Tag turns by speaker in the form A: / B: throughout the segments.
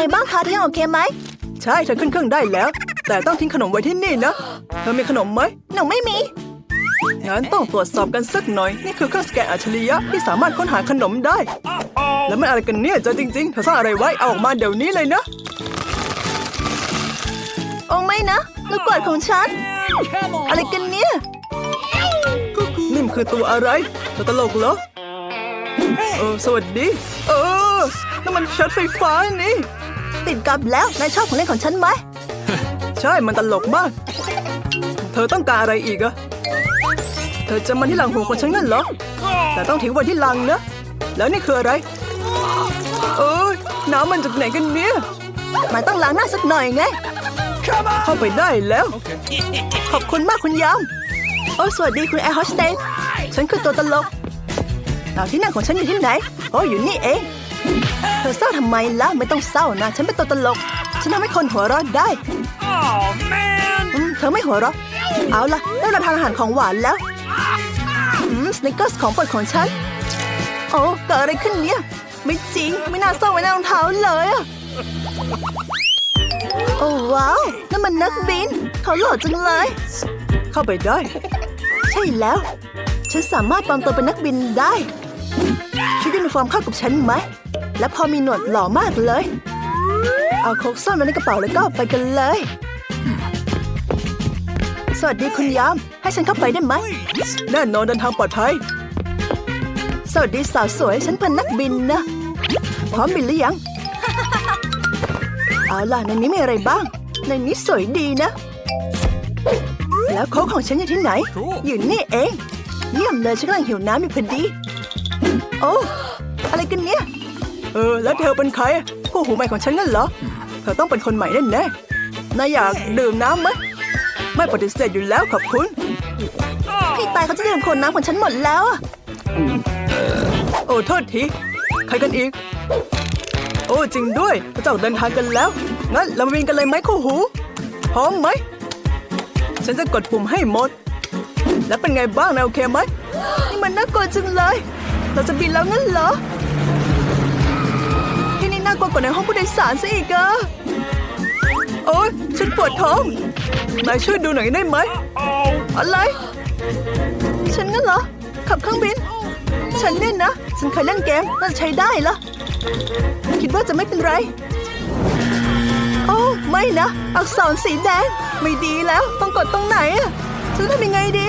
A: ไงบ้างคะที่โอเคไหม
B: ใช่เธอขึ้นเครื่องได้แล้ว แต่ต้องทิ้งขนมไว้ที่นี่นะ เธอมีขนมไหม
A: หนูไม่มี
B: งั้นต้องตรวจสอบกันสักหน่อย นี่คือเครื่องสแกนอัจฉริยะที่สามารถค้นหาขนมได้ แล้วมันอะไรกันเนี่ยเจอจริงๆเธอซ่อนอะไรไว้ เอาออกมาเดี๋ยวนี้เลยนะ
A: โอ้ไม่นะลูกกวาดของฉัน อะไรกันเนี่ย
B: นี่มันคือตัวอะไรเธอตลกเหรอเออสวัสดี เออนั่นมันช็อตไฟฟ้านี่
A: ติดกับแล้วนายชอบของเล่นของฉันไหม
B: ใช่มันตลกมาก เธอต้องการอะไรอีกอะเธอจะมันที่หลังหูของฉันงั้นเหรอ แต่ต้องทิ้งไว้ที่หลังนะ แล้วนี่คืออะไร เอ้ยน้ำมันจากไหนกันเนี่ย
A: นายต้องล้างหน้าสักหน่อยไง
B: เข้าไปได้แล้ว
A: ขอบคุณมากคุณยามโอ้สวัสดีคุณแอร์โฮสเตสฉันคือตัวตลกเอาที่นั่งของฉันอยู่ที่ไหน โอ้อยู่นี่เอง เธอเศร้าทำไมล่ะ ไม่ต้องเศร้านะ ฉันเป็นตัวตลก ฉันทำให้คนหัวเราะได้
C: Oh man!
A: อืมเธอไม่หัวเราะ เอาล่ะได้เวลาทานอาหารของหวานแล้วอืมสนิกเกอร์สของโปรดของฉัน โอ้เกิดอะไรขึ้นเนี่ย ไม่จริง ไม่น่าซ่อนไว้ในรองเท้าเลยอะโอ้ว้าวนั่นมันนักบิน เขาหล่อจังเลย
B: เข้าไปได้
A: ใช่แล้ว ฉันสามารถปลอมตัวเป็นนักบินได้ ชุดยูนิฟอร์มเข้ากับฉันไหม และพอมีหนวดหล่อมากเลย เอาโคกซ่อนไว้ในกระเป๋าแล้วก็ไปกันเลย สวัสดีคุณยาม ให้ฉันเข้าไปได้ไหม
C: Please!
B: แน่นอนเดินทางปลอดภัย
A: สวัสดีสาวสวย ฉันเป็นนักบินนะ พร้อมบินหรือยัง เอาล่ะในนี้มีอะไรบ้าง ในนี้สวยดีนะ แล้วโค้กของฉันอยู่ที่ไหน
C: Cool.
A: อยู่นี่เอง เยี่ยมเลยฉันกำลังหิวน้ำอยู่พอดี โอ้อะไรกันเนี่ย
B: เออ แล้วเธอเป็นใครคู่หูใหม่ของฉันงั้นเหรอ เธอต้องเป็นคนใหม่แน่แน่ๆนายอยากดื่มน้ำไหมไม่ปฏิเสธอยู่แล้วขอบคุณ
A: พี่ตายเขาจะดื่มคนน้ำของฉันหมดแล้วอะ
B: โอ้โทษที ใครกันอีก โอ้จริงด้วยเราจะออกเดินทางกันแล้ว งั้นเรามาบินกันเลยไหมคู่หู พร้อมไหม ฉันจะกดปุ่มให้หมด แล้วเป็นไงบ้างนะโอเคไหม
A: นี่มันน่ากลัวจังเลย เราจะบินแล้วงั้นเหรอ ที่นี่น่ากลัวกว่าในห้องผู้โดยสารซะอีกอะ
B: โอ้ยฉันปวดท้องนายช่วยดูหน่อยได้ไหม
A: อะไร ฉันงั้นเหรอ ขับเครื่องบิน ฉันเล่นนะ ฉันเคยเล่นเกมน่าจะใช้ได้เหรอคิดว่าจะไม่เป็นไร โอ้ ไม่นะ อักษรสีแดง ไม่ดีแล้ว ต้องกดตรงไหนอะฉันทำยังไงดี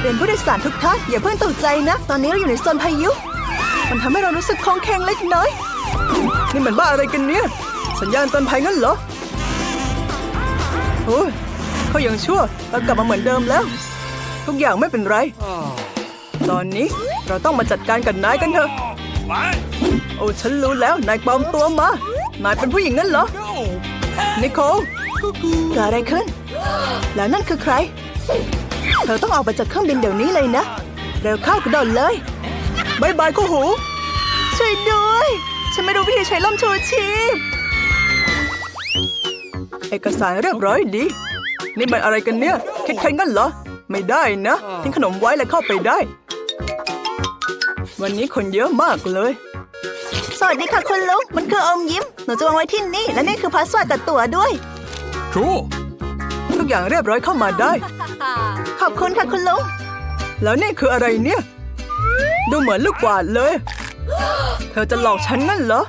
A: เรียนผู้โดยสารทุกท่านอย่าเพิ่งตกใจนะ ตอนนี้เราอยู่ในโซนพายุ มันทำให้เรารู้สึกคลองแข็งเล็กน้อย
B: นี่มันบ้าอะไรกันเนี่ย สัญญาณเตือนภัยงั้นเหรอโอ้ยเขายังชั่วเรากลับมาเหมือนเดิมแล้ว ทุกอย่างไม่เป็นไร ตอนนี้เราต้องมาจัดการกับนายกันเถอะ โอ้ฉันรู้แล้วนายปลอมตัวมา นายเป็นผู้หญิงงั้นเหรอ นิโคล
A: เกิดอะไรขึ้น แล้วนั่นคือใคร ธอต้องออกไปจากเครื่องบินเดี๋ยวนี้เลยนะ เร็วเข้ากระโดดเลย
B: บายบายคู่หู
A: ช่วยด้วย ฉันไม่รู้วิธีใช้ล่มชูชีพ
B: เอกสารเรียบร้อยดี นี่มันอะไรกันเนี่ย คิดแค่งั้นเหรอ ไม่ได้นะทิ้งขนมไว้แล้วเข้าไปได้ วันนี้คนเยอะมากเลย
A: สวัสดีค่ะคุณลุง มันคืออมยิ้ม หนูจะวางไว้ที่นี่ และนี่คือพาสเวิร์ดกับตั๋วด้วย
C: Cool!
B: ทุกอย่างเรียบร้อยเข้ามาได้
A: ขอบคุณค่ะคุณลุง
B: แล้วนี่คืออะไรเนี่ย ดูเหมือนลูกกวาดเลย เธอจะหลอกฉันงั้นเหรอ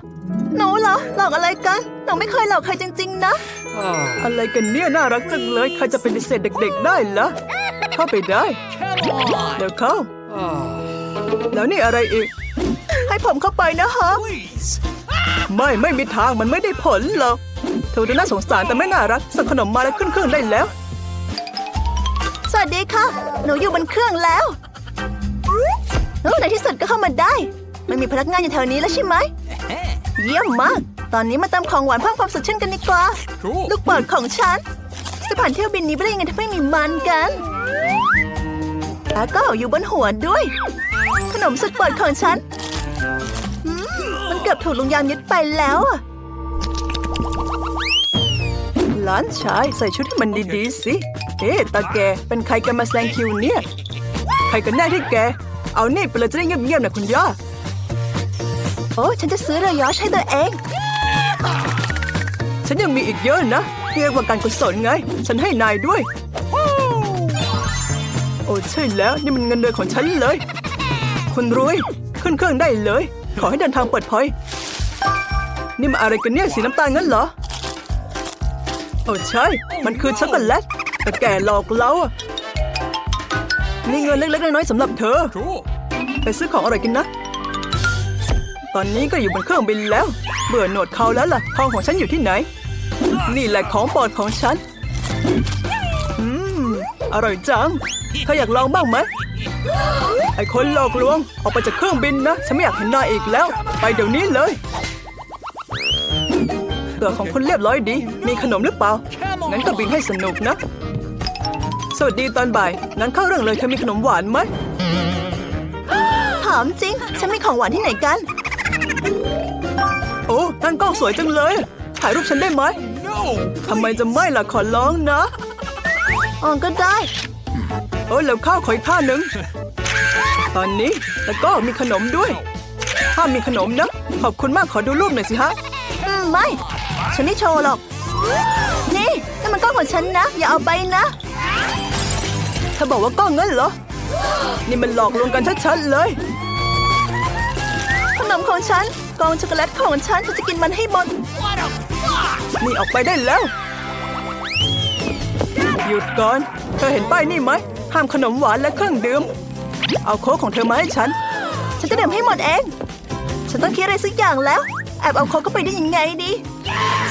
A: หนูเหรอ หลอกอะไรกัน หนูไม่เคยหลอกใครจริง ๆ นะ
C: Oh.
B: อะไรกันเนี่ยน่ารักจังเลย ใครจะเป็นเศษเด็ก ๆ ได้เหรอเข้าไปได้
C: Come on!
B: เดี๋ยวเข้า
C: Oh.
B: แล้วนี่อะไรอีก
A: ให้ผมเข้าไปนะฮะ
C: Please!
B: ไม่ไม่มีทางมันไม่ได้ผลหรอกเธอดูน่าสงสารแต่ไม่น่ารักสั่งขนมมาแล้วขึ้นเครื่องได้แล้ว
A: ส วัสดีค่ะ หนูอยู่บนเครื่องแล้วโอ้ในที่สุดก็เข้ามาได้ไม่มีพนักงานอยู่แถวนี้แล้วใช่ไหม เยี่ยมมาก ตอนนี้มาเติมของหวานเพิ่มความสดชื่นกันดีกว่า
C: Cool!
A: ลูกโปรดของฉัน จะผ่านเที่ยวบินนี้ไปได้ยังไงถ้าไม่มีมันกันแล้วก็อยู่บนหัวด้วย ขนมสุดโปรดของฉันอืมมันเกือบถูกลุงยามยึดไปแล้วอะ
B: หลานชายใส่ชุดให้มันดีๆสิ เอ๊ะตาแกเป็นใครกันมาแซงคิวเนี่ย ใครกันแน่ที่แก เอานี่ไปเลยจะได้เงียบๆนะคุณย่า
A: โอ้ฉันจะซื้อเรือยอชให้ตัวเอง
B: ฉันยังมีอีกเยอะนะเรียกว่าการกุศลไง ฉันให้นายด้วย โอ้ใช่แล้วนี่มันเงินเดือนของฉันเลย คุณรวยขึ้นเครื่องได้เลย ขอให้เดินทางปลอดภัยนี่มาอะไรกันเนี่ยสีน้ำตาลงั้นเหรอ โอ้ใช่ มันคือช็อกโกแลต แต่แกหลอกเราอะนี่เงินเล็กๆน้อยๆสำหรับเธอ
C: Cool.
B: ไปซื้อของอร่อยกินนะ ตอนนี้ก็อยู่บนเครื่องบินแล้ว เบื่อโหนดเขาแล้วล่ะทองของฉันอยู่ที่ไหน นี่แหละของโปรดของฉัน อืม อร่อยจังเธออยากลองบ้างไหมไอ้คนหลอกลวง ออกไปจากเครื่องบินนะ ฉันไม่อยากเห็นหน้าอีกแล้ว ไปเดี๋ยวนี้เลยเกลือของคุณเรียบร้อยดี มีขนมหรือเปล่า งั้นก็บินให้สนุกนะ สวัสดีตอนบ่าย งั้นเข้าเรื่องเลยเธอมีขนมหวานไหม
A: ถามจริง ฉันมีของหวานที่ไหนกัน
B: โอ้นั่นกล้องสวยจังเลย ถ่ายรูปฉันได้ไหม
C: No.
B: ทำไมจะไม่ล่ะขอร้องนะ
A: อ๋อก็ได้
B: โอ้แล้วข้าวขออีกท่าหนึ่ง ตอนนี้แล้วก็มีขนมด้วย ถ้ามมีขนมนะ ขอบคุณมากขอดูรูปหน่อยสิฮะ
A: อืม ไม่ ฉันไม่โชว์หรอก นี่นั่นมันกล้องของฉันนะ อย่าเอาไปนะ
B: เธอบอกว่ากล้องงั้นเหรอ นี่มันหลอกลวงกันชัดๆเลย
A: ขนมของฉันกล่องช็อกโกแลตของฉันฉันจะกินมันให้หมด
B: นี่ออกไปได้แล้ว หยุดก่อน เธอเห็นป้ายนี่ไหม ห้ามขนมหวานและเครื่องดื่ม เอาโค้กของเธอมาให้ฉัน
A: ฉันจะดื่มให้หมดเอง ฉันต้องคิดอะไรสักอย่างแล้ว แอบเอาโค้กเข้าไปได้ยังไงดี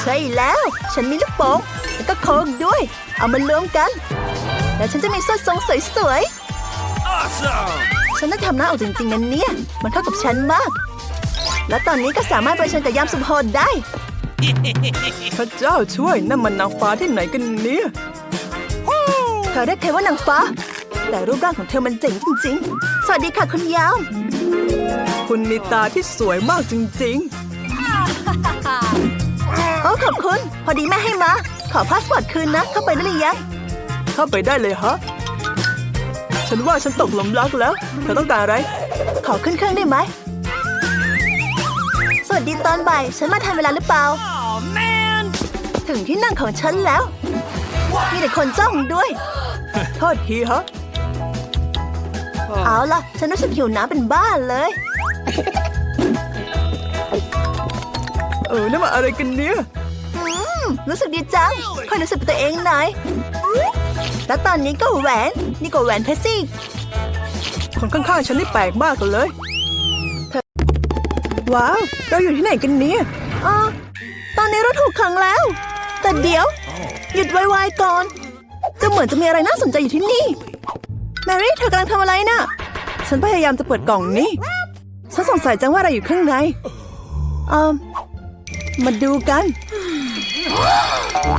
A: ใช่แล้ว ฉันมีลูกโป่งแล้วก็โค้กด้วย เอามารวมกัน แล้วฉันจะมีส้นทรงสวย
C: Awesome.
A: ๆฉันต้องทำหน้าออกจริงๆนะเนี่ย มันเข้ากับฉันมาก และตอนนี้ก็สามารถไปเชิญกับยามสุดโหดได้
B: พระเจ้าช่วยนั่นมันนางฟ้าที่ไหนกันเนี่ย
A: เธอเรียกเธอว่านางฟ้า แต่รูปร่างของเธอมันเจ๋งจริง ๆ สวัสดีค่ะคุณยาม
B: คุณมีตาที่สวยมากจริง
A: โอ้ขอบคุณ พอดีแม่ให้มา ขอพาสปอร์ตคืนนะ เข้าไปได้หรือยัง
B: ๆ เข้าไปได้เลยฮะ ฉันว่าฉันตกหลุมรักแล้ว เธอต้องการอะไร
A: ขอขึ้นเครื่องได้ไหม สวัสดีตอนบ่าย ฉันมาทันเวลาหรือเปล่า
C: Oh man.
A: ถึงที่นั่งของฉันแล้ว มีแต่คนจ้องด้วย
B: โทษทีฮะ
A: เอาล่ะ ฉันรู้สึกหิวน้ำเป็นบ้าเลย
B: เออนั่นมาอะไรกันเนี่ย
A: อืมรู้สึกดีจังค่อยรู้สึกเป็นตัวเองหน่อย แล้วตอนนี้ก็แหวน นี่ก็แหวนเพชรซี่
B: คนข้างๆฉันนี่แปลกมากเลยเว้าว เราอยู่ที่ไหนกันเนี่ย
A: อ๋อตอนนี้เราถูกขังแล้ว แต่เดี๋ยว หยุดไวๆก่อนก็เหมือนจะมีอะไรน่าสนใจอยู่ที่นี่ แมรี่เธอกำลังทำอะไรน่ะ
B: ฉันพยายามจะเปิดกล่องนี้ฉันสงสัยจังว่าอะไรอยู่ข้างใน
A: เอ่อมาดูกัน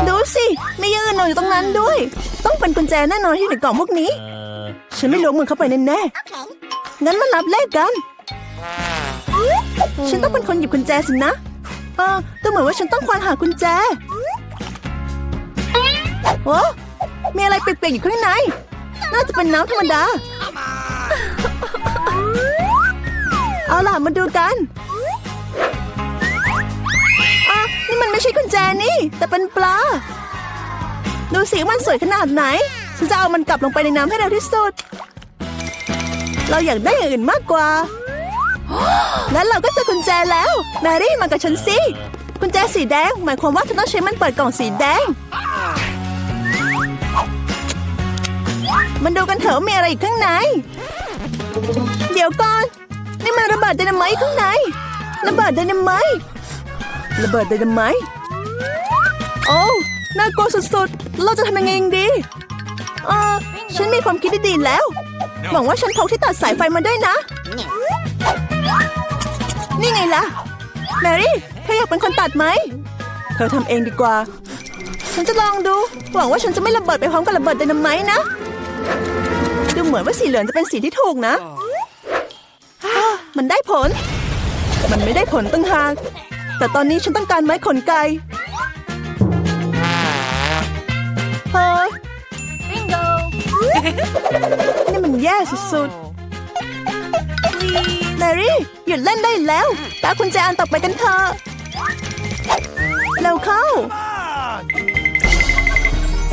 A: ดูสิมีอยังอื่นนอนอยู่ตรงนั้นด้วย ต้องเป็นกุญแจแน่นอนที่อยู่ในกล่องพวกนี้ ฉันไม่ล้วงมือเข้าไปแน่ๆงั้นมานับเลขกัน ฉันต้องเป็นคนหยิบกุญแจสินะเออดูเหมือนว่าฉันต้องควานหากุญแจโอ้มีอะไรเปียกๆอยู่ข้างใน น่าจะเป็นน้ำธรรมดา เอาล่ะมาดูกัน นี่มันไม่ใช่กุญแจนี่ แต่เป็นปลา ดูสิมันสวยขนาดไหน ฉันจะเอามันกลับลงไปในน้ำให้เร็วที่สุด เราอยากได้อย่างอื่นมากกว่า แล้วเราก็เจะกุญแจแล้ว แมรี่มากับฉันสิ กุญแจสีแดง หมายความว่าฉันต้องใช้มันเปิดกล่องสีแดง มันดูกันเถอะมีอะไรอีกข้างใน เดี๋ยวก่อน นี่มันระเบิดไดนาไมต์ข้างในระเบิดไดนาไมต์
B: ระเบิดไดนาไมต์โอ้น่ากลัวสุดๆ เราจะทำยังไงดี
A: เออฉันมีความคิดที่ดีแล้ว หวังว่าฉันพกที่ตัดสายไฟมาด้วยนะ นี่ไงล่ะ แมรี่ เธออยากเป็นคนตัดไหม
B: เธอทำเองดีกว่า
A: ฉันจะลองดู หวังว่าฉันจะไม่ระเบิดไปพร้อมกับระเบิดไดนาไมต์นะ ดูเหมือนว่าสีเหลืองจะเป็นสีที่ถูกนะฮ่ามันได้ผล
B: มันไม่ได้ผลตั้งหาก แต่ตอนนี้ฉันต้องการไม้ขนไก่
A: เฮ้ย
B: นี่มันแย่สุด
A: แมรี่หยุดเล่นได้แล้วตาคุณแจอันต่อไปกันเถอะเร็วเข้า
C: on!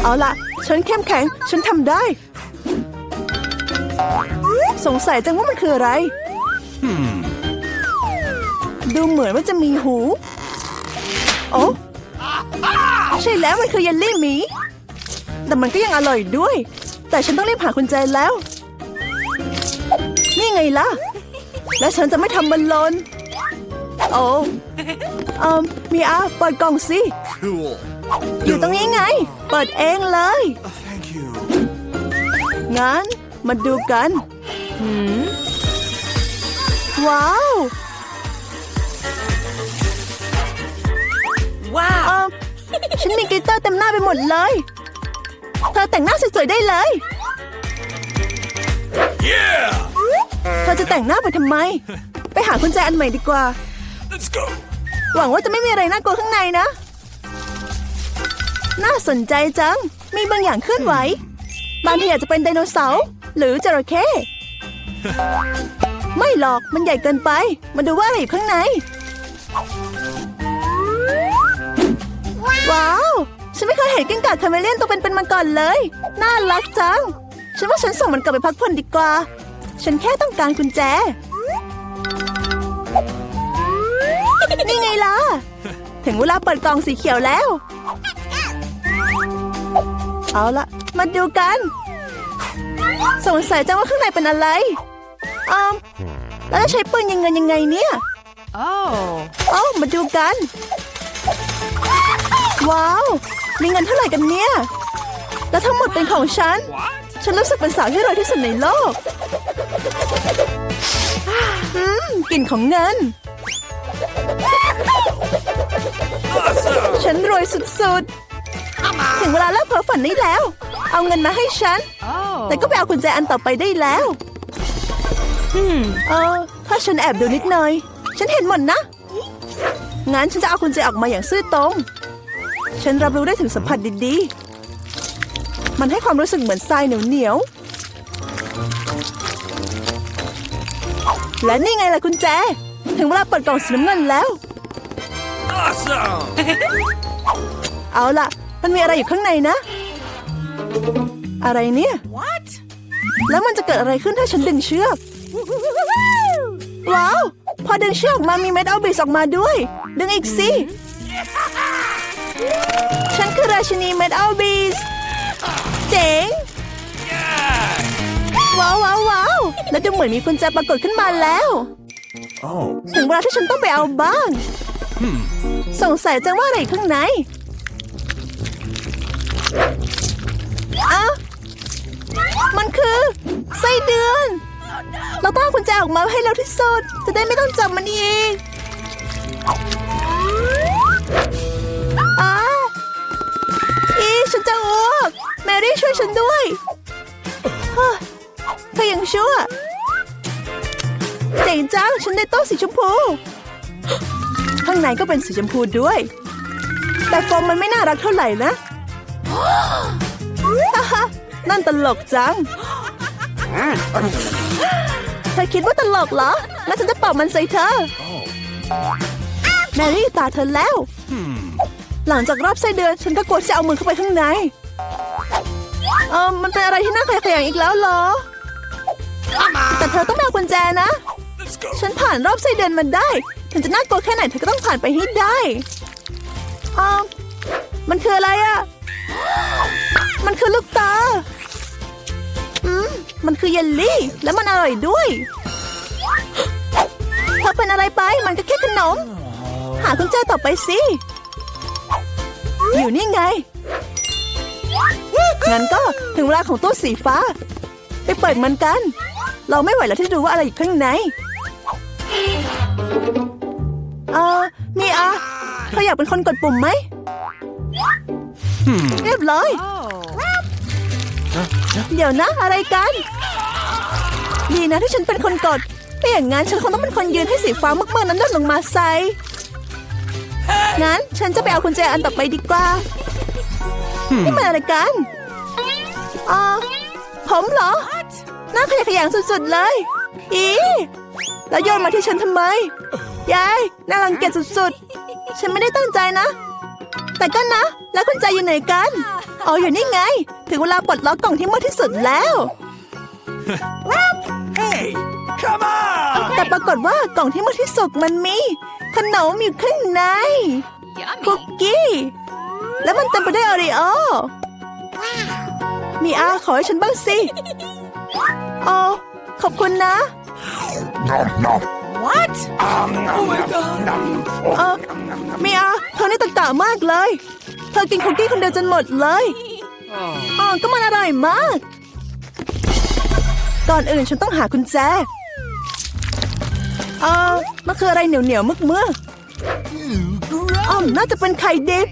A: เอาล่ะ ฉันเข้มแข็ง ฉันทำได้ สงสัยจังว่ามันคืออะไร ดูเหมือนว่าจะมีหู โอ้ใช่แล้วมันคือเยลลี่หมี แต่มันก็ยังอร่อยด้วย แต่ฉันต้องรีบหากุญแจแล้ว นี่ไงล่ะ และฉันจะไม่ทำมันหลนโอ้เอ่อมีอาเปิดกล่องสิ
C: Cool.
A: อยู่ตรงนี้ไง เปิดเองเลย
C: Thank you.
A: งั้นมาดูกัน ว้าว
B: ว้าว
A: เออฉันมีกลิตเตอร์เต็มหน้าไปหมดเลย เธอแต่งหน้าสวยๆได้เลย
C: Yeah!
A: เธอจะแต่งหน้าไปทำไม ไปหากุญแจอันใหม่ดีกว่า
C: Let's go.
A: หวังว่าจะไม่มีอะไรน่ากลัวข้างในนะ น่าสนใจจัง มีบางอย่างเคลื่อนไหว บางทีอาจจะเป็นไดโนเสาร์หรือจระเข้ ไม่หรอก มันใหญ่เกินไป มาดูว่าอะไรอยู่ข้างใน ว้าว ฉันไม่เคยเห็นกิ้งก่าคาเมเลียนตัวเป็นๆมาก่อนเลย น่ารักจัง ฉันว่าฉันส่งมันกลับไปพักผ่อนดีกว่า ฉันแค่ต้องการกุญแจ นี่ไงล่ะ ถึงเวลาเปิดกล่องสีเขียวแล้ว เอาละมาดูกัน สงสัยจังว่าข้างในเป็นอะไรอืมแล้วจะใช้ปืนยังไงยังไงเนี่ย
B: โอ้
A: เอ้ามาดูกัน ว้าว มีเงินเท่าไหร่กันเนี่ย แล้วทั้งหมดเป็นของฉัน
C: What?
A: ฉันรู้สึกเป็นสาวที่รวยที่สุดในโลกอืมกลิ่นของเงิน
C: Awesome!
A: ฉันรวยสุดๆ ถึงเวลาเลิกเพ้อฝันนี้แล้ว เอาเงินมาให้ฉัน
B: โอ้
A: แต่ก็ไปเอากุญแจอันต่อไปได้แล้วเออ ถ้าฉันแอบดูนิดหน่อย ฉันเห็นหมดนะ งั้นฉันจะเอากุญแจออกมาอย่างซื่อตรง ฉันรับรู้ได้ถึงสัมผัสดีๆ มันให้ความรู้สึกเหมือนทรายเหนียวๆ และนี่ไงล่ะกุญแจ ถึงเวลาเปิดกล่องสีน้ำเงินแล้ว
C: Awesome!
A: เอาล่ะ มันมีอะไรอยู่ข้างในนะ อะไรเนี่ย
B: what
A: แล้วมันจะเกิดอะไรขึ้นถ้าฉันดึงเชือก ว้าว พอดึงเชือกออกมามีเม็ดเอาบิสออกมาด้วย ดึงอีกสิ ฉันคือราชินีเม็ดเอาบิสเจ๋ง
C: Yeah!
A: ว้าวว้าวว้าวแล้วดูเหมือนมีกุญแจปรากฏขึ้นมาแล้ว
C: Oh.
A: ถึงเวลาที่ฉันต้องไปเอาบ้าง สงสัยจังว่าอะไรอยู่ข้างในเอ้ามันคือไส้เดือน เราต้องเอากุญแจออกมาให้เร็วที่สุด จะได้ไม่ต้องจับมันอีก จังฉันได้โต๊ะสีชมพู ข้างในก็เป็นสีชมพูด้วย แต่โฟมมันไม่น่ารักเท่าไหร่นะฮ่าฮ่านั่นตลกจัง เธอคิดว่าตลกเหรอ แล้วฉันจะเป่ามันใส่เธอ แมรี่ตาเธอแล้ว หลังจากรอบไส้เดือนฉันก็กลัวจะเอามือเข้าไปข้างใน เออมันเป็นอะไรที่น่าขยะแขยงอีกแล้วเหรอ แต่เธอต้องไปเอากุญแจนะ
C: Let's go!
A: ฉันผ่านรอบไส้เดือนมันได้ถึงจะน่ากลัวแค่ไหนเธอก็ต้องผ่านไปให้ได้อ้าวมันคืออะไรอะมันคือลูกตาอืมมันคือเยลลี่ แล้วมันอร่อยด้วยเธอเป็นอะไรไป มันก็แค่ขนม หากุญแจต่อไปสิ อยู่นี่ไง งั้นก็ถึงเวลาของตู้สีฟ้า ไปเปิดมันกัน เราไม่ไหวแล้วที่ดูว่าอะไรอยู่ข้างใน เออมีอาเธออยากเป็นคนกดปุ่มไหม เรียบร้อย
B: โอ้
A: เดี๋ยวนะอะไรกัน ดีนะที่ฉันเป็นคนกดไม่อย่างนั้นฉันคงต้องเป็นคนยืนให้สีฟ้ามืดๆนั้นหล่นลงมาใส่งั้นฉันจะไปเอากุญแจอันต่อไปดีกว่า นี่มันอะไรกันอ๋อผมเหรอ น่าขยะแขยงสุดๆเลย อี แล้วโยนมาที่ฉันทำไม ยายน่ารังเกียจสุดๆ ฉันไม่ได้ตั้งใจนะ แต่ก็นะ แล้วคุณใจอยู่ไหนกันอ๋ออยู่นี่ไง ถึงเวลาปลดล็อกกล่องที่มืดที่สุดแล้ว
C: Hey, come on!
A: แต่ปรากฏว่ากล่องที่มืดที่สุดมันมีขนมอยู่ข้างใน คุกกี้ แล้วมันเต็มไปด้วยโอรีโอมีอาขอให้ฉันบ้างสิ อ๋อ ขอบคุณนะ
C: What? Oh my god!
A: เออมีอาเธอนี่ตะกะมากเลย เธอกินคุกกี้คนเดียวจนหมดเลยอ๋อก็มันอร่อยมาก ก่อนอื่นฉันต้องหากุญแจเออมันคืออะไรเหนียวเหนียวๆมึกเมื่ออ๋อน่าจะเป็นไข่ดิบ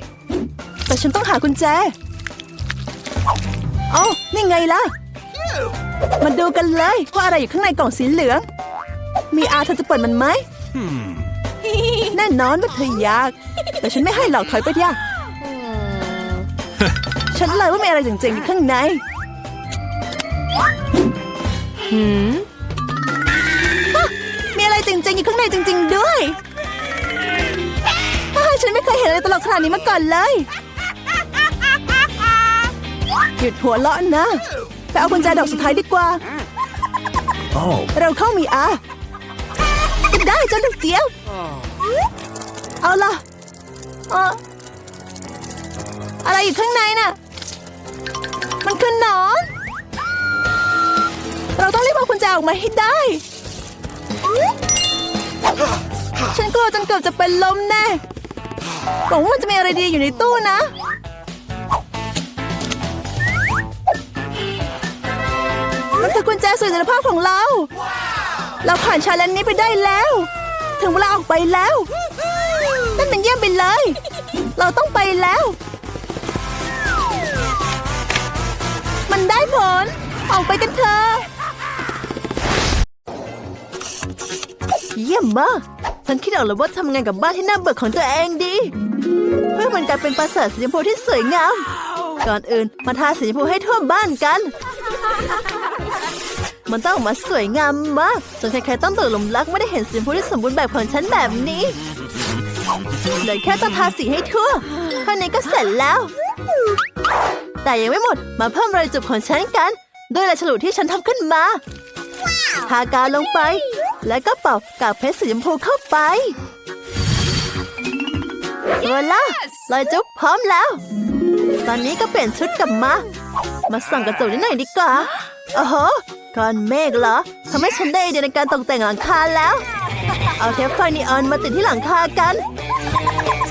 A: แต่ฉันต้องหากุญแจเอ้านี่ไงล่ะ มาดูกันเลยว่าอะไรอยู่ข้างในกล่องสีเหลือง มีอาเธอจะเปิดมันไหม แน่นอนว่าเธออยาก แต่ฉันไม่ให้หลอกถอยไปดิฉันเลยว่ามีอะไรเจ๋งๆอยู่ข้างในหืมฮะมีอะไรเจ๋งๆอยู่ข้างในจริง ๆ ด้วยอ้าวฉันไม่เคยเห็นอะไรตลกขนาดนี้มาก่อนเลย หยุดหัวเราะนะ ไปเอากุญแจดอกสุดท้ายดีกว่า
C: Oh.
A: เราเข้ามีอาได้ เจ้าลูกเจี๊ยบเอาล่ะเอออะไรอยู่ข้างในน่ะ มันคือหนอน เราต้องรีบเอากุญแจออกมาให้ได้ ฉันกลัวจนเกือบจะเป็นลมแน่หวังว่ามันจะมีอะไรดีอยู่ในตู้นะมันคือกุญแจสู่อิสรภาพของเรา เราผ่านชาเลนจ์นี้ไปได้แล้ว ถึงเวลาออกไปแล้วนั่นมันเยี่ยมไปเลย เราต้องไปแล้ว มันได้ผล ออกไปกันเถอะเยี่ยมมากฉันคิดออกแล้วว่าทำงานกับบ้านที่น่าเบื่อของตัวเองดี เพื่อมันกลายเป็นปราสาทสีชมพูที่สวยงาม ก่อนอื่นมาทาสีชมพูให้ทั่วบ้านกัน มันต้องออกมาสวยงามมาก จนใครๆต้องตกหลุมรักไม่ได้เห็นสีชมพูที่สมบูรณ์แบบของฉันแบบนี้เลือแค่ต้องทาสีให้ทั่วเท่านี้ก็เสร็จแล้ว แต่ยังไม่หมดมาเพิ่มรอยจุบของฉันกัน ด้วยลายฉลุที่ฉันทำขึ้นมาทากาวลงไป แล้วก็เป่ากากเพชรสีชมพูเข้าไปเวลารอยจุบพร้อมแล้ว ตอนนี้ก็เปลี่ยนชุดกลับมา มาส่องกระจกนิดหน่อยดีกว่าโอ้โห ก้อนเมฆเหรอทำให้ฉันได้ไอเดียในการตกแต่งหลังคาแล้ว เอาเทปไฟนีออนมาติดที่หลังคากัน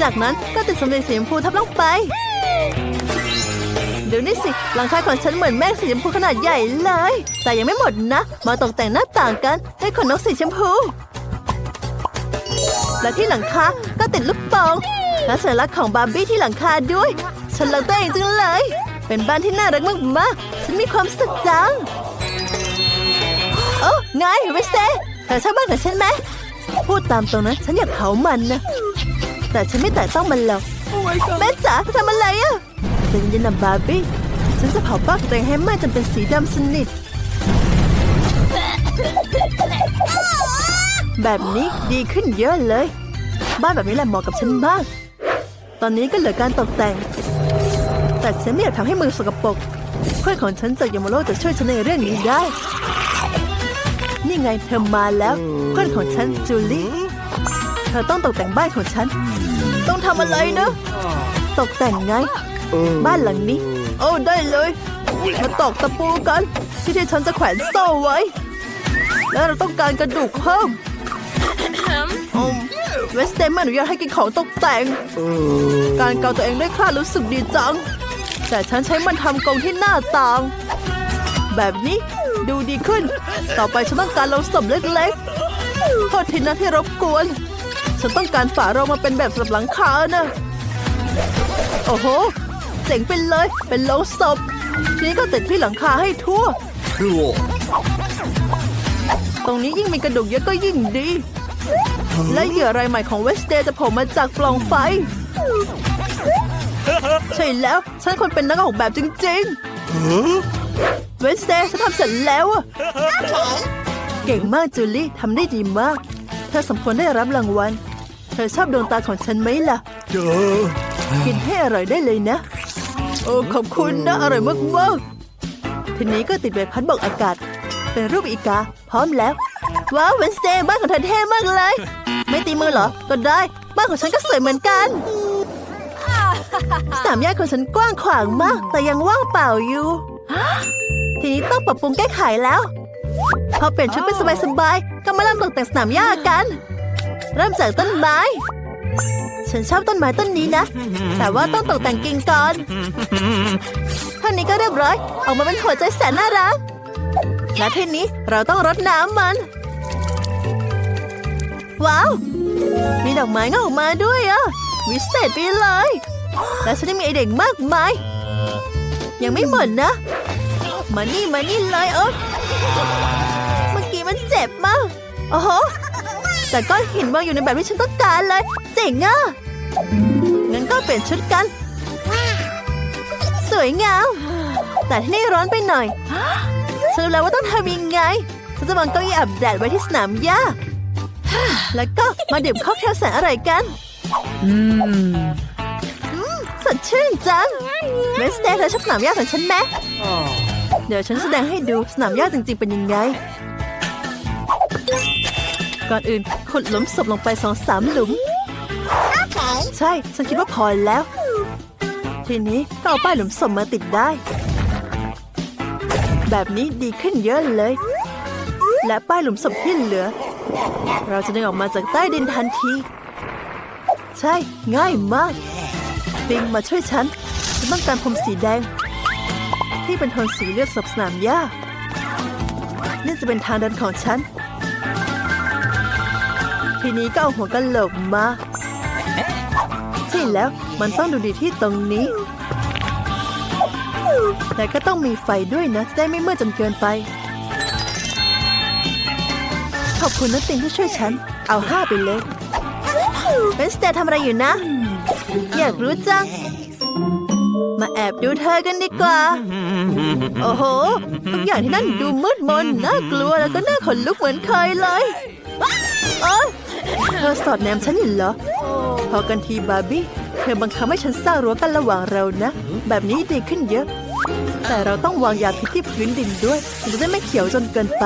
A: จากนั้นก็ติดสำลีสีชมพูทับลงไป เดี๋ยวนี่สิ หลังคาของฉันเหมือนเมฆสีชมพูขนาดใหญ่เลย แต่ยังไม่หมดนะ มาตกแต่งหน้าต่างกันด้วยขนนกสีชมพู และที่หลังคาก็ติดลูกโป่งและสัญลักษณ์ของบาร์บี้ที่หลังคาด้วย ฉันรักตัวเองจังเลย เป็นบ้านที่น่ารักมากๆฉันมีความสุขจัง อ้ไงเวสเต้เธอชอบบ้านของฉันไหมพูดตามตรงนะฉันอยากเผามันนะ แต่ฉันไม่แตะต้องมันหรอกเบสจ๋าเธอทำอะไรอะใจเย็นๆนะบาร์บี้ฉันจะเผาบ้านของตัวเองให้ไหม้จนเป็นสีดำสนิท แบบนี้ดีขึ้นเยอะเลย บ้านแบบนี้แหละเหมาะกับฉันมาก ตอนนี้ก็เหลือการตกแต่ง แต่ฉันไม่อยากทำให้มือสกปรกเพื่อนของฉันจากยามาโรจะช่วยฉันในเรื่องนี้ได้ นี่ไงเธอมาแล้ว เพื่อนของฉันจูลี่เธอต้องตกแต่งบ้านของฉัน ต้องทำอะไรนะตกแต่งไง บ้านหลังนี้ โอ้ได้เลย มาตอกตะปูกัน ที่ที่ฉันจะแขวนโซ่ไว้ แล้วเราต้องการกระดูกเพิ่มอืมเวสเตนไม่อนุญาตให้กินของตกแต่ง การเกาตัวเองด้วยคลาดรู้สึกดีจัง แต่ฉันใช้มันทำกรงที่หน้าต่าง แบบนี้ ดูดีขึ้น ต่อไปฉันต้องการลงศพเล็กๆโทษทีนะที่รบกวน ฉันต้องการฝารองมาเป็นแบบสำหรับหลังคานะโอ้โห เจ๋งไปเลย เป็นโลงศพทีนี้ก็ติดที่หลังคาให้ทั่ว
C: Cool.
A: ตรงนี้ยิ่งมีกระดูกเยอะก็ยิ่งดี และเหยื่อรายใหม่ของเวสเดย์จะโผล่มาจากปล่องไฟ ใช่แล้ว ฉันควรเป็นนักออกแบบจริง ๆ เวสเดย์ฉันทำเสร็จแล้วอะเก่งมากจูลี่ทำได้ดีมาก เธอสมควรได้รับรางวัล เธอชอบดวงตาของฉันไหมล่ะ
C: Duh.
A: กินให้อร่อยได้เลยนะ โอ้ขอบคุณนะ อร่อยมากๆ ทีนี้ก็ติดใบพัดบอกอากาศ เป็นรูปอีกา พร้อมแล้ว ว้าวเวนเดย์บ้านของเธอเท่มากเลย ไม่ตีมือเหรอ ก็ได้ บ้านของฉันก็สวยเหมือนกัน สามหญ้าของฉันกว้างขวางมาก แต่ยังว่างเปล่าอยู่ ทีนี้ต้องปรับปรุงแก้ไขแล้ว พอเปลี่ยนชุดเป็นสบายๆก็มาเริ่มตกแต่งสนามหญ้ากัน เริ่มจากต้นไม้ ฉันชอบต้นไม้ต้นนี้นะ แต่ว่าต้องตกแต่งกิ่งก่อนเท่านี้ก็เรียบร้อย ออกมาเป็นหัวใจแสนน่ารักและทีนี้เราต้องรดน้ำมัน ว้าว มีดอกไม้งอกมาด้วยอะ วิเศษไปเลย และฉันยังมีไอเด็กมากมาย ยังไม่หมดนะ มานี่มานี่เลยเออเมื่อกี้มันเจ็บมากโอ้โหแต่ก้อนหินวางอยู่ในแบบที่ฉันต้องการเลย เจ๋งอะงั้นก็เปลี่ยนชุดกัน สวยงามแต่ที่นี่ร้อนไปหน่อยฉันรู้แล้วว่าต้องทำยังไงฉันจะวางเก้าอี้อาบแดดไว้ที่สนามหญ้าแล้วก็มาดื่มค็อกเทลแสนอร่อยกัน
B: อืม
A: สดชื่นจังเวสเดย์เธอชอบสนามหญ้าของฉันไหมเดี๋ยวฉันแสดงให้ดูสนามหญ้าจริง ๆ เป็นยังไง ก่อนอื่นขุดหลุมศพลงไปสองสามหลุม ใช่ ฉันคิดว่าพอแล้ว ทีนี้ก็เอาป้ายหลุมศพมาติดได้ แบบนี้ดีขึ้นเยอะเลย และป้ายหลุมศพที่เหลือ เราจะดึงออกมาจากใต้ดินทันที ใช่ ง่ายมาก ปิงมาช่วยฉันฉันต้องการพรมสีแดง ที่เป็นโทนสีเลือดสบสนามหญ้านี่จะเป็นทางเดินของฉัน ทีนี้ก็เอาหัวกะโหลกมาใช่แล้วมันต้องดูดีที่ตรงนี้ แต่ก็ต้องมีไฟด้วยนะจะได้ไม่มืดจนเกินไป ขอบคุณนะติงที่ช่วยฉัน เอาห้าไปเลยเบนสเตย์ทำอะไรอยู่นะ อยากรู้จัง มาแอบดูเธอกันดีกว่า โอ้โหทุกอย่างที่นั่นดูมืดมนน่ากลัวแล้วก็น่าขนลุกเหมือนเคยเลยเอ้ยเธอสอดแนมฉันอยู่เหรอ พอกันทีบาร์บี้ เธอบังคับให้ฉันสร้างรั้วกันระหว่างเรานะ แบบนี้ดีขึ้นเยอะ แต่เราต้องวางยาพิษที่พื้นดินด้วยมันจะได้ไม่เขียวจนเกินไป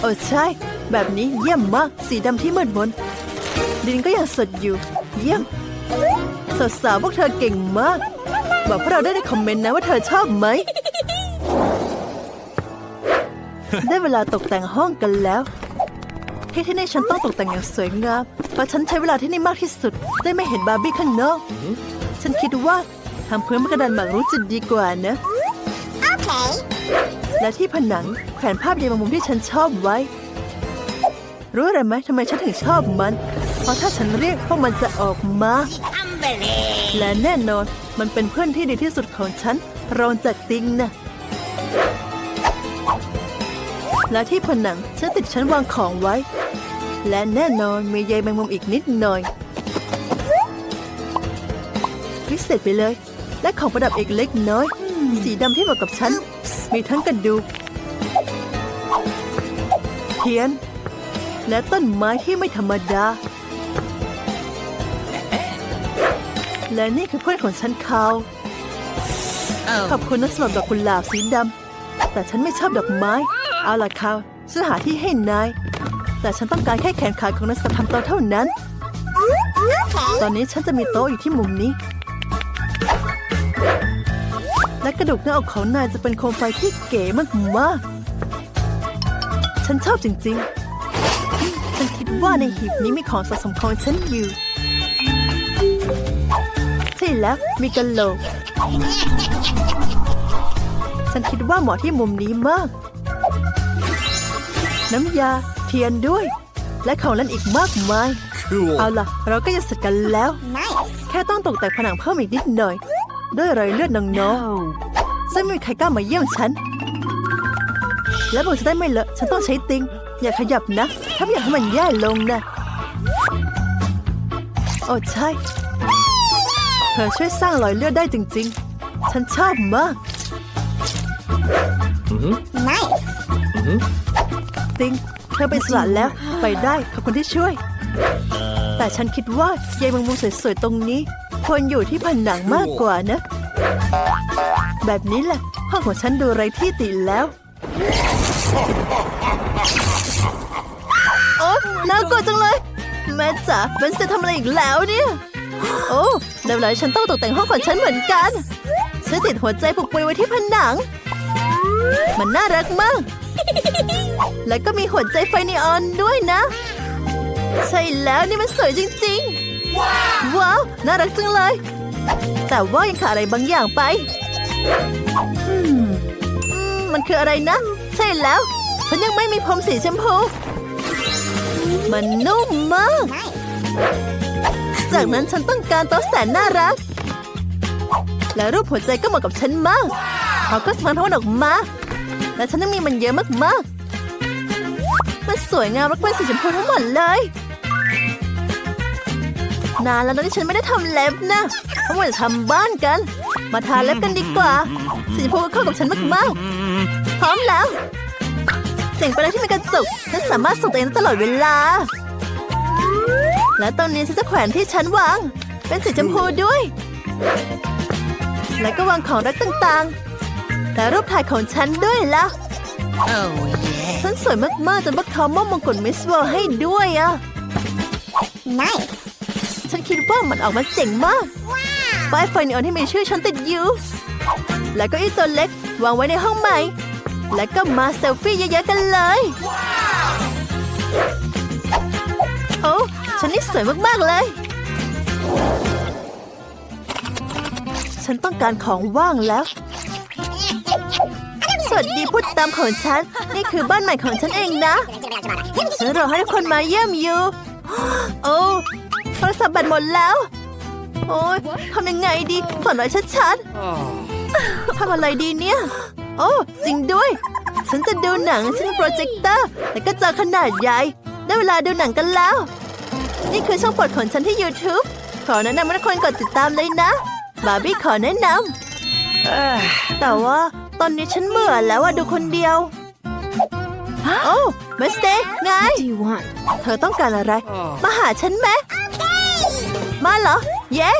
A: โอ้ใช่ แบบนี้เยี่ยมมาก สีดำที่มืดมน ดินก็ยังสดอยู่ เยี่ยมสาวสาวๆพวกเธอเก่งมาก บอกพวกเราได้ในคอมเมนต์นะว่าเธอชอบไหม ได้เวลาตกแต่งห้องกันแล้วที่ที่นี่ฉันต้องตกแต่งอย่างสวยงาม เพราะฉันใช้เวลาที่นี่มากที่สุด ได้ไม่เห็นบาร์บี้ข้างนอก ฉันคิดว่าทำพื้นกระดานหมากรุกจะดีกว่านะและที่ผนังแขวนภาพยายมุมที่ฉันชอบไว้ รู้อะไรไหมทำไมฉันถึงชอบมัน เพราะถ้าฉันเรียกพวกมันจะออกมา และแน่นอนมันเป็นเพื่อนที่ดีที่สุดของฉันรองจากติงนะและที่ผนังฉันติดชั้นวางของไว้ และแน่นอนมีใยแมงมุมอีกนิดหน่อยพิเศษไปเลย และของประดับอีกเล็กน้อย สีดำที่เหมาะกับฉัน มีทั้งกระดูกเทียน และต้นไม้ที่ไม่ธรรมดา และนี่คือเพื่อนของฉันเขาขอบคุณนะสำหรับดอกกุหลาบสีดำ แต่ฉันไม่ชอบดอกไม้ เอาล่ะเขาฉันหาที่ให้นาย แต่ฉันต้องการแค่แขนขาของนายสทำโตะเท่านั้น ตอนนี้ฉันจะมีโต๊ะอยู่ที่มุมนี้ และกระดูกหน้าอกของนายจะเป็นโคมไฟที่เก๋มากๆ ฉันชอบจริงๆ ฉันคิดว่าในหีบนี้มีของสะสมของฉันอยู่ใช่ แล้วมีกะโหลก ฉันคิดว่าเหมาะที่มุมนี้มาก น้ำยาเทียนด้วย และของเล่นอีกมากมาย
C: Cool.
A: เอาล่ะ เราก็จะเสร็จกันแล้ว แค่ต้องตกแต่งผนังเพิ่มอีกนิดหน่อย ด้วยรอยเลือดน้องๆซึ่งไม่มีใครกล้ามาเยี่ยมฉัน และผมจะได้ไม่เลอะ ฉันต้องใช้ติง อย่าขยับนะ ถ้าไม่อยากให้มันแย่ลงนะ โอ้ใช่ เธอช่วยสร้างรอยเลือดได้จริง ๆ ฉันชอบมากติง เธอไปสละแล้ว ไปได้ขอบคุณที่ช่วยไปแต่ฉันคิดว่าใยแมงมุมสวยๆตรงนี้ ควรอยู่ที่ผนังมากกว่านะ แบบนี้แหละ ห้องของฉันดูไรที่ติแล้วโอ้น่ากลัวจังเลย แม่จ๋าเบนจะทำอะไรอีกแล้วเนี่ย โอ้เดี๋ยวเลยฉันต้องตกแต่งห้องของฉันเหมือนกันฉันติดหัวใจผูกไว้ไว้ที่ผนัง มันน่ารักมาก แล้วก็มีหัวใจไฟนีออนด้วยนะ ใช่แล้วนี่มันสวยจริงๆ ว้าว น่ารักจังเลย แต่ว่ายังขาดอะไรบางอย่างไปมันคืออะไรนะ ใช่แล้ว ฉันยังไม่มีผมสีชมพู มันนุ่มมาก จากนั้นฉันต้องการโต๊ะแสนน่ารัก และรูปหัวใจก็เหมาะกับฉันมากเขาก็สมานทวนออกมา และฉันต้องมีมันเยอะมากๆ มันสวยงามและเป็นสีชมพูทั้งหมดเลย นานแล้วนะที่ฉันไม่ได้ทำเล็บนะเพราะว่าจะทำบ้านกัน มาทาเล็บกันดีกว่า สีชมพูเข้ากับฉันมากๆ พร้อมแล้วเจ๋งไปเลยที่มีกระจกฉันสามารถส่งตัวเองได้ตลอดเวลา และตอนนี้ฉันจะแขวนที่ชั้นวาง เป็นสีชมพูด้วย แล้วก็วางของรักต่างๆและรูปถ่ายของฉันด้วยล่ะฉันสวยมากๆจนพวกเขามอบมงกุฎมิสเวิลด์ให้ด้วยอะ
D: Nice.
A: ฉันคิดว่ามันออกมาเจ๋งมากป้ายไฟนีออนที่มีชื่อฉันติดอยู่ แล้วก็อีตัวเล็กวางไว้ในห้องใหม่ แล้วก็มาเซลฟี่เยอะๆกันเลยโอ้ฉั นี่สวยมาก ๆ เลย ฉันต้องการของว่างแล้ว สวัสดีพูดตามของฉัน นี่คือบ้านใหม่ของฉันเองนะฉันรอให้ทุกคนมาเยี่ยมอยู่ โอ้โทรศัพท์แบตหมดแล้ว โอ้ยทำยังไงดีฝันไว้ชัดๆทำอะไรดีเนี่ย โอ้ จริงด้วย ฉันจะดูหนังฉันโปรเจคเตอร์และก็จอขนาดใหญ่ ได้เวลาดูหนังกันแล้ว นี่คือช่องโปรดของฉันที่ YouTube ขอแนะนำให้ทุกคนกดติดตามเลยนะ บาร์บี้ขอแนะนำแต่ว่าตอนนี้ฉันเบื่อแล้วอะดูคนเดียวโอ้เมสเตไง
D: Do you want?
A: เธอต้องการอะไร มาหาฉันไหมมาเหรอ เย้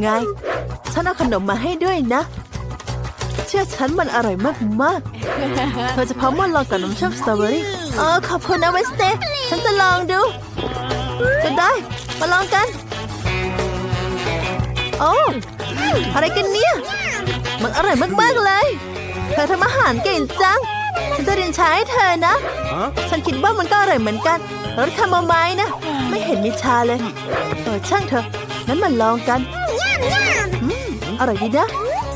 A: ไง ฉันเอาขนมมาให้ด้วยนะ เชื่อฉันมันอร่อยมากๆเธอจะพร้อมมาลองกับน้ำชอบสตรอเบอรี่เออขอบคุณนะเวสเต้ฉันจะลองดู ก็ได้ มาลองกัน โอ้อะไรกันเนี่ย มันอร่อยมากๆเลย เธอทำอาหารเก่งจัง ฉันจะเรียนใช้ให้เธอนะ ฉันคิดว่ามันก็อร่อยเหมือนกันรสคาโมไมล์นะ ไม่เห็นมีชาเลยเออช่างเถอะงั้นมาลองกันอืมอร่อยดีนะ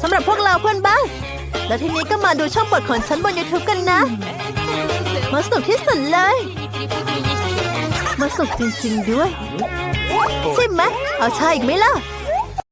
A: สำหรับพวกเราเพื่อนบ้าน และทีนี้ก็มาดูช่องบทของฉันบน YouTube กันนะ มาสนุกที่สุดเลย มาสนุกจริงๆด้วย ใช่ไหมเอาชาอีกไหมล่ะ